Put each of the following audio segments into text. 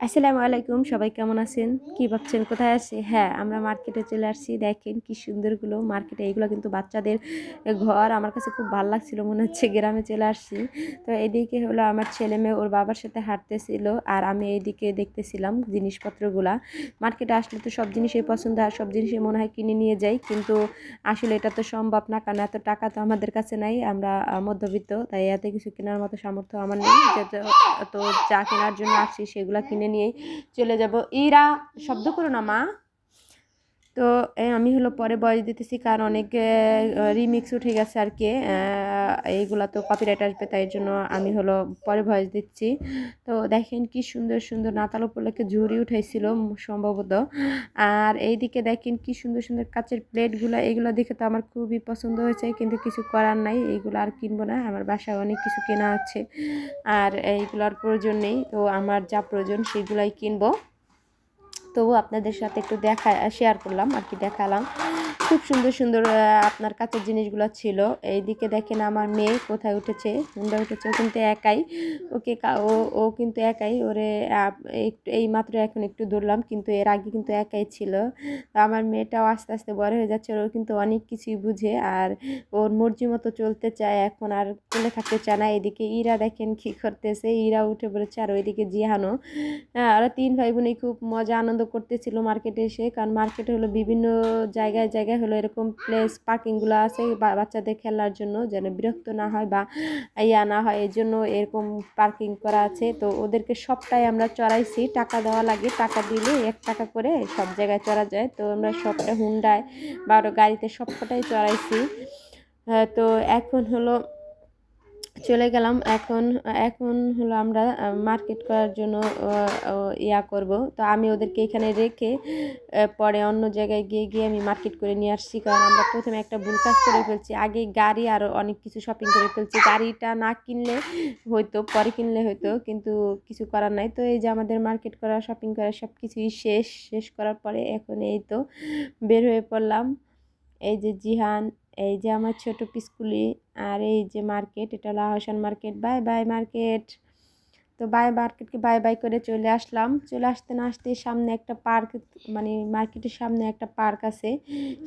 আসসালামু আলাইকুম, সবাই কেমন আছেন? কি ভাবছেন? কোথায় আছে? হ্যাঁ আমরা মার্কেটে চলে আসছি। দেখেন কি সুন্দরগুলো মার্কেটে। এগুলো কিন্তু বাচ্চাদের ঘর। আমার কাছে খুব ভালো লাগছিল, মনে হচ্ছে গ্রামে চলে আসছি। তো এদিকে হলো আমার ছেলে মেয়ে, ওর বাবার সাথে হাঁটতেছিল আর আমি এইদিকে দেখতেছিলাম জিনিসপত্রগুলা। মার্কেটে আসলে তো সব জিনিসই পছন্দ আর সব জিনিসই মনে হয় কিনে নিয়ে যাই। কিন্তু আসলে এটা তো সম্ভব না, কারণ এত টাকা তো আমাদের কাছে নাই। আমরা মধ্যবিত্ত, তাই এত কিছু কেনার মতো সামর্থ্য আমার নেই। তো যা কেনার জন্য আসছি, সেগুলো কিনে নিয়ে চলে যাব। ইরা, শব্দ করো না, মা। তো আমি হলো পরে বয়স দিতেছি, কারণ অনেক রিমিক্স উঠে গেছে আর কি। এইগুলা তো কপিরাইট আসবে, তাই জন্য আমি হলো পরে ভয়েস দিচ্ছি। তো দেখেন কি সুন্দর সুন্দর নাতাল উপলক্ষে ঝুড়ি উঠাইছিল সম্ভবত। আর এইদিকে দেখেন কি সুন্দর সুন্দর কাচের প্লেটগুলো, এগুলো দেখে তো আমার খুবই পছন্দ হয়েছে, কিন্তু কিছু করার নাই। এইগুলো আর কিনবো না, আমার বাসায় অনেক কিছু কেনা আছে। আর এইগুলোর প্রয়োজন নেই, তো আমার যা প্রয়োজন সেগুলাই কিনবো। তবু আপনাদের সাথে একটু দেখা শেয়ার করলাম আর কি দেখালাম। খুব সুন্দর সুন্দর আপনার কাছের জিনিসগুলো ছিল। এইদিকে দেখেন আমার মেয়ে কোথায় উঠেছে? হুন্ডা উঠেছে, ও কিন্তু একাই। ওকে ও ও কিন্তু একাই। ওরে একটু, এই মাত্র এখন একটু দৌড়লাম কিন্তু এর আগে কিন্তু একাই ছিল। আমার মেয়েটাও আস্তে আস্তে বড় হয়ে যাচ্ছে ও কিন্তু অনেক কিছুই বুঝে। আর ওর মর্জি মতো চলতে চায়, এখন আর কোলে থাকতে চায় না। এদিকে ইরা দেখেন কী করতেছে। ইরা উঠে পড়েছে, আর ওইদিকে জিহানো হ্যাঁ ওরা তিন ভাই বোনই খুব মজা, আনন্দ করতেছিল মার্কেটে এসে, কারণ মার্কেটে হলো বিভিন্ন জায়গায় জায়গায় হলো এরকম প্লেস পার্কিংগুলো আছে বাচ্চাদের খেলার জন্য যেন বিরক্ত না হয় বা ইয়া না হয়, এই জন্য এরকম পার্কিং করা আছে। তো ওদেরকে সবটাই আমরা চড়াইছি, টাকা দেওয়া লাগে, টাকা দিলে এক টাকা করে সব জায়গায় চড়া যায়। তো আমরা সবটা হুন্ডায় বা আরও গাড়িতে সবকটাই চড়াইছি। তো এখন হলো চলে গেলাম। এখন এখন হলো আমরা মার্কেট করার জন্য ইয়া করব। তো আমি ওদেরকে এখানে রেখে পরে অন্য জায়গায় গিয়ে গিয়ে আমি মার্কেট করে নিয়ে আসছি। কারণ আমরা প্রথমে একটা ভুল কাজ করে ফেলছি। আগে গাড়ি আর অনেক কিছু শপিং করে ফেলছি। গাড়িটা না কিনলে হয়তো, পরে কিনলে হয়তো, কিন্তু কিছু করার নাই। তো এই যে আমাদের মার্কেট করা শপিং করা সব কিছুই শেষ শেষ করার পরে এখন এই তো বের হয়ে পড়লাম। এই যে জিহান এই যে আমার ছোট পিসকুলি আর এই যে মার্কেট, এটা হলো Ahsan market. Bye bye market. তো বাই মার্কেটকে বাই বাই করে চলে আসলাম। চলে আসতে না আসতে সামনে একটা পার্ক মানে মার্কেটের সামনে একটা পার্ক আছে।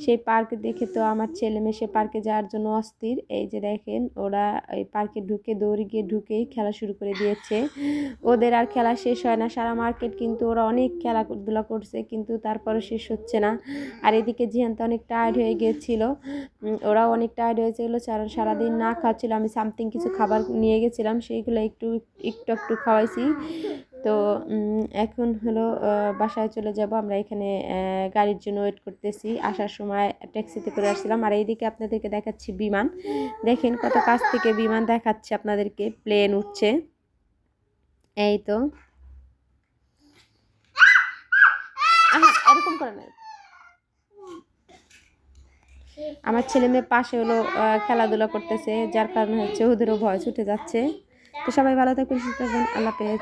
সেই পার্ক দেখে তো আমার ছেলে মেয়ে সে পার্কে যাওয়ার জন্য অস্থির। এই যে দেখেন, ওরা এই পার্কে ঢুকে দৌড়ে গিয়ে ঢুকেই খেলা শুরু করে দিয়েছে। ওদের আর খেলা শেষ হয় না, সারা মার্কেট কিন্তু ওরা অনেক খেলাধুলা করছে, কিন্তু তারপরে শেষ হচ্ছে না। আর এদিকে জিহান তো অনেক টায়ার্ড হয়ে গিয়েছিল। ওরাও অনেক টায়ার্ড হয়েছিল কারণ সারাদিন না খাচ্ছিল, আমি সামথিং কিছু খাবার নিয়ে গেছিলাম, সেইগুলো একটু একটু একটু খাওয়াইছি। তো এখন হলো বাসায় চলে যাব। আমরা এখানে গাড়ির জন্য ওয়েট করতেছি। আসার সময় ট্যাক্সিতে করে আসছিলাম। আর এইদিকে আপনাদেরকে দেখাচ্ছি বিমান। দেখেন কত কাছ থেকে বিমান দেখাচ্ছে আপনাদেরকে। প্লেন উঠছে। এই তো। এরকম করে না। আমার ছেলে মেয়ে পাশে হলো খেলাধুলা করতেছে। যার কারণে হচ্ছে ওদেরও ভয় ছুটে যাচ্ছে। তো সবাই ভালো থাকবেন সুস্থ থাকবেন আল্লাহ পেয়ে